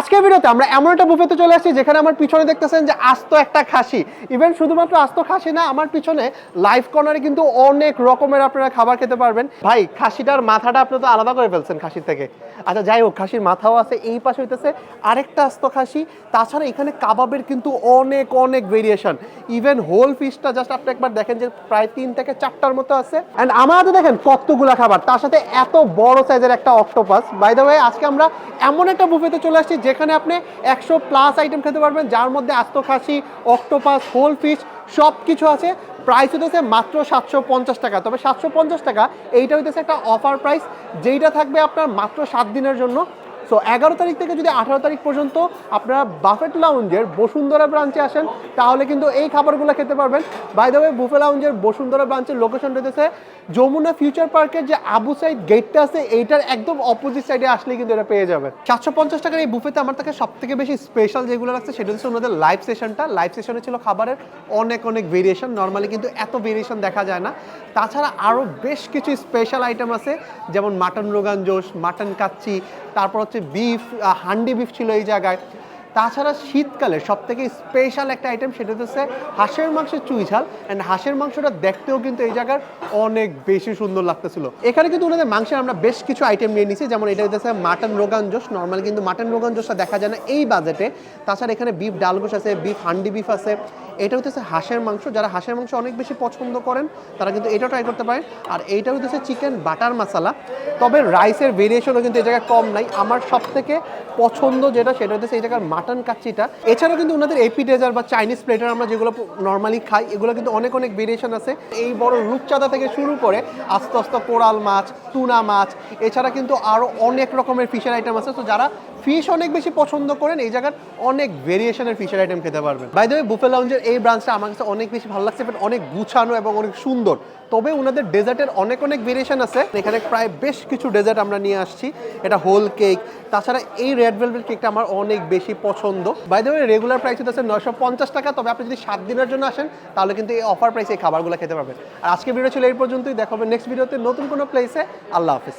আজকের ভিডিওতে আমরা এমন একটা বুফেতে চলে আসছি যেখানে আমার পিছনে দেখতেছেন যে আস্ত একটা খাসি। ইভেন শুধুমাত্র আস্ত খাসি না, আমার পিছনে লাইফ কর্নারে কিন্তু অনেক রকমের আপনারা খাবার খেতে পারবেন। ভাই, খাসিটার মাথাটা আপনি তো আলাদা করে ফেলছেন খাসির থেকে। আচ্ছা যাই হোক, খাসির মাথাও আছে, এই পাশে হইতেছে আরেকটা আস্ত খাসি। তাছাড়া এখানে কাবাবের কিন্তু অনেক অনেক ভেরিয়েশন ইভেন হোল ফিশটা জাস্ট আপনি একবার দেখেন যে প্রায় তিন থেকে চারটার মতো আছে। অ্যান্ড হাতে দেখেন কতগুলা খাবার, তার সাথে এত বড় সাইজের একটা অক্টোপাস বাই দ্য আজকে আমরা এমন একটা বুফেতে চলে আসছি যেখানে আপনি একশো প্লাস আইটেম খেতে পারবেন, যার মধ্যে আস্ত খাসি অক্টোপাস হোল ফিশ সব কিছু আছে। প্রাইস হইতেছে মাত্র সাতশো পঞ্চাশ টাকা। তবে সাতশো পঞ্চাশ টাকা, এইটা হইতেছে একটা অফার প্রাইস যেইটা থাকবে আপনার মাত্র সাত দিনের জন্য। সো এগারো তারিখ থেকে যদি আঠারো তারিখ পর্যন্ত আপনারা বাফেট লাউঞ্জের বসুন্ধরা ব্রাঞ্চে আসেন, তাহলে কিন্তু এই খাবারগুলো খেতে পারবেন। বাই দ্য বুফে লাউঞ্জের বসুন্ধরা ব্রাঞ্চের লোকেশন রয়েছে যমুনা ফিউচার পার্কের যে আবু সাইড গেটটা আছে, এইটার একদম অপোজিট সাইডে আসলে কিন্তু এটা পেয়ে যাবেন। সাতশো পঞ্চাশ টাকার এই বুফেতে আমার থেকে সব থেকে বেশি স্পেশাল যেগুলো লাগছে, সেটা হচ্ছে ওনাদের লাইভ সেশনটা লাইভ সেশনে ছিল খাবারের অনেক অনেক ভেরিয়েশন নর্মালি কিন্তু এত ভেরিয়েশন দেখা যায় না। তাছাড়া আরও বেশ কিছু স্পেশাল আইটেম আছে, যেমন মাটন রোগান জোশ মাটন কাচ্চি, তারপর হচ্ছে বিফ হান্ডি বিফ ছিল এই জায়গায়। তাছাড়া শীতকালে সব থেকে স্পেশাল একটা আইটেম সেটা হচ্ছে হাঁসের মাংসের চুই ঝাল অ্যান্ড হাঁসের মাংসটা দেখতেও কিন্তু এই জায়গার অনেক বেশি সুন্দর লাগতেছিল। এখানে কিন্তু ওনাদের মাংসের আমরা বেশ কিছু আইটেম নিয়ে নিছি, যেমন এটা হচ্ছে মাটন রোগান জোশ নর্মালি কিন্তু মাটন রোগান জোশটা দেখা যায় না এই বাজেটে তাছাড়া এখানে বিফ ডালগোশ আছে বিফ হান্ডি বিফ আছে। এটা হচ্ছে হাঁসের মাংস। যারা হাঁসের মাংস অনেক বেশি পছন্দ করেন, তারা কিন্তু এটা ট্রাই করতে পারেন। আর এইটা হচ্ছে চিকেন বাটার মশালা তবে রাইসের ভেরিয়েশনও কিন্তু এই জায়গায় কম নাই। আমার সব থেকে পছন্দ যেটা, সেটা হচ্ছে এই জায়গার মাটন কাচ্চিটা। এছাড়াও কিন্তু ওনাদের এপি ডেজার বা চাইনিজ প্লেটার আমরা যেগুলো নর্মালি খাই, এগুলো কিন্তু অনেক অনেক ভেরিয়েশন আছে। এই বড় রূপচাঁদা থেকে শুরু করে আস্তে আস্তে কোরাল মাছ টুনা মাছ, এছাড়া কিন্তু আরও অনেক রকমের ফিশের আইটেম আছে। তো যারা ফিশ অনেক বেশি পছন্দ করেন, এই জায়গার অনেক ভেরিয়েশনের ফিশের আইটেম খেতে পারবেন। বাই দ্য বুফে লাউঞ্জের এই ব্রাঞ্চটা আমার কাছে অনেক বেশি ভালো লাগছে অনেক গুছানো এবং অনেক সুন্দর। তবে ওনাদের ডেজার্টের অনেক অনেক ভেরিয়েশন আছে। এখানে প্রায় বেশ কিছু ডেজার্ট আমরা নিয়ে আসছি। এটা হোল কেক তাছাড়া এই রেড ভেলভেট কেকটা আমার অনেক বেশি পছন্দ। বাই দ্য রেগুলার প্রাইস হচ্ছে নয়শো পঞ্চাশ টাকা, তবে আপনি যদি সাত দিনের জন্য আসেন, তাহলে কিন্তু এই অফার প্রাইসে এই খাবারগুলো খেতে পারবেন। আর আজকে ভিডিও ছিল এই পর্যন্তই। দেখা হবে নেক্সট ভিডিওতে নতুন কোনো প্লেসে আল্লাহ হাফিজ।